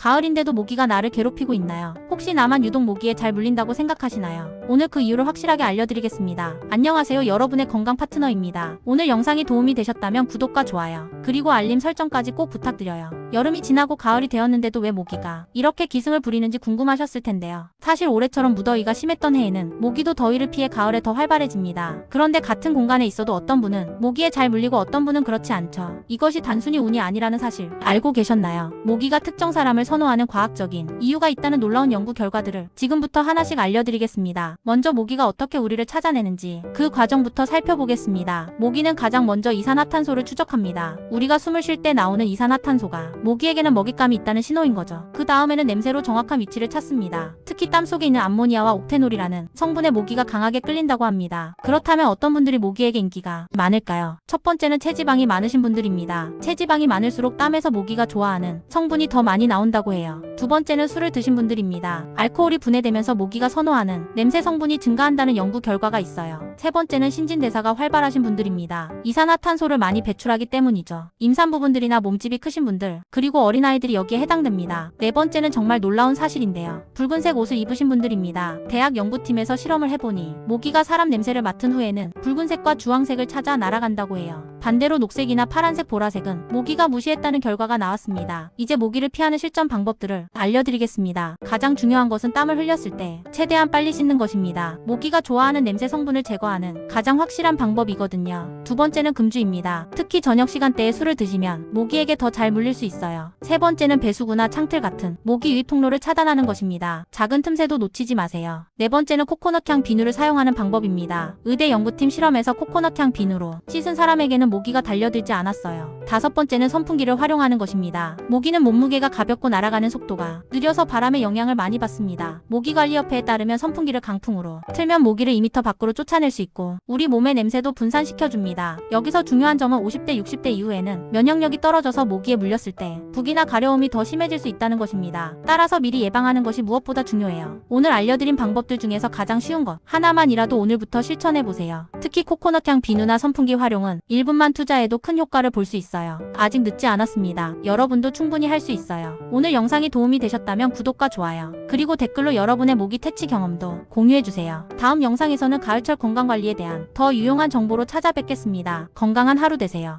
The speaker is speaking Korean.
가을인데도 모기가 나를 괴롭히고 있나요? 혹시 나만 유독 모기에 잘 물린다고 생각하시나요? 오늘 그 이유를 확실하게 알려드리겠습니다. 안녕하세요 여러분의 건강 파트너입니다. 오늘 영상이 도움이 되셨다면 구독과 좋아요 그리고 알림 설정까지 꼭 부탁드려요. 여름이 지나고 가을이 되었는데도 왜 모기가 이렇게 기승을 부리는지 궁금하셨을 텐데요. 사실 올해처럼 무더위가 심했던 해에는 모기도 더위를 피해 가을에 더 활발해집니다. 그런데 같은 공간에 있어도 어떤 분은 모기에 잘 물리고 어떤 분은 그렇지 않죠. 이것이 단순히 운이 아니라는 사실 알고 계셨나요? 모기가 특정 사람을 선호하는 과학적인 이유가 있다는 놀라운 연구 결과들을 지금부터 하나씩 알려드리겠습니다. 먼저 모기가 어떻게 우리를 찾아내는지 그 과정부터 살펴보겠습니다. 모기는 가장 먼저 이산화탄소를 추적합니다. 우리가 숨을 쉴 때 나오는 이산화탄소가 모기에게는 먹잇감이 있다는 신호인 거죠. 그 다음에는 냄새로 정확한 위치를 찾습니다. 특히 땀 속에 있는 암모니아와 옥테놀이라는 성분에 모기가 강하게 끌린다고 합니다. 그렇다면 어떤 분들이 모기에게 인기가 많을까요? 첫 번째는 체지방이 많으신 분들입니다. 체지방이 많을수록 땀에서 모기가 좋아하는 성분이 더 많이 나온다고 해요. 두 번째는 술을 드신 분들입니다. 알코올이 분해되면서 모기가 선호하는 냄새 성분이 증가한다는 연구 결과가 있어요. 세 번째는 신진대사가 활발하신 분들입니다. 이산화탄소를 많이 배출하기 때문이죠. 임산부분들이나 몸집이 크신 분들, 그리고 어린아이들이 여기에 해당됩니다. 네 번째는 정말 놀라운 사실인데요. 붉은색 옷을 입으신 분들입니다. 대학 연구팀에서 실험을 해보니 모기가 사람 냄새를 맡은 후에는 붉은색과 주황색을 찾아 날아간다고 해요. 반대로 녹색이나 파란색, 보라색은 모기가 무시했다는 결과가 나왔습니다. 이제 모기를 피하는 실전 방법들을 알려드리겠습니다. 가장 중요한 것은 땀을 흘렸을 때 최대한 빨리 씻는 것입니다. 모기가 좋아하는 냄새 성분을 제거하는 가장 확실한 방법이거든요. 두 번째는 금주입니다. 특히 저녁 시간대에 술을 드시면 모기에게 더 잘 물릴 수 있어요. 세 번째는 배수구나 창틀 같은 모기 유입 통로를 차단하는 것입니다. 작은 틈새도 놓치지 마세요. 네 번째는 코코넛 향 비누를 사용하는 방법입니다. 의대 연구팀 실험에서 코코넛 향 비누로 씻은 사람에게는 모기가 달려들지 않았어요. 다섯 번째는 선풍기를 활용하는 것입니다. 모기는 몸무게가 가볍고 날아가는 속도가 느려서 바람의 영향을 많이 받습니다. 모기관리협회에 따르면 선풍기를 강풍으로 틀면 모기를 2m 밖으로 쫓아낼 수 있고 우리 몸의 냄새도 분산시켜줍니다. 여기서 중요한 점은 50대 60대 이후에는 면역력이 떨어져서 모기에 물렸을 때 북이나 가려움이 더 심해질 수 있다는 것입니다. 따라서 미리 예방하는 것이 무엇보다 중요해요. 오늘 알려드린 방법들 중에서 가장 쉬운 것 하나만이라도 오늘부터 실천해보세요. 특히 코코넛향 비누나 선풍기 활용은 1분 만 투자해도 큰 효과를 볼 수 있어요. 아직 늦지 않았습니다. 여러분도 충분히 할 수 있어요. 오늘 영상이 도움이 되셨다면 구독과 좋아요 그리고 댓글로 여러분의 모기 퇴치 경험도 공유해주세요. 다음 영상에서는 가을철 건강관리에 대한 더 유용한 정보로 찾아뵙겠습니다. 건강한 하루 되세요.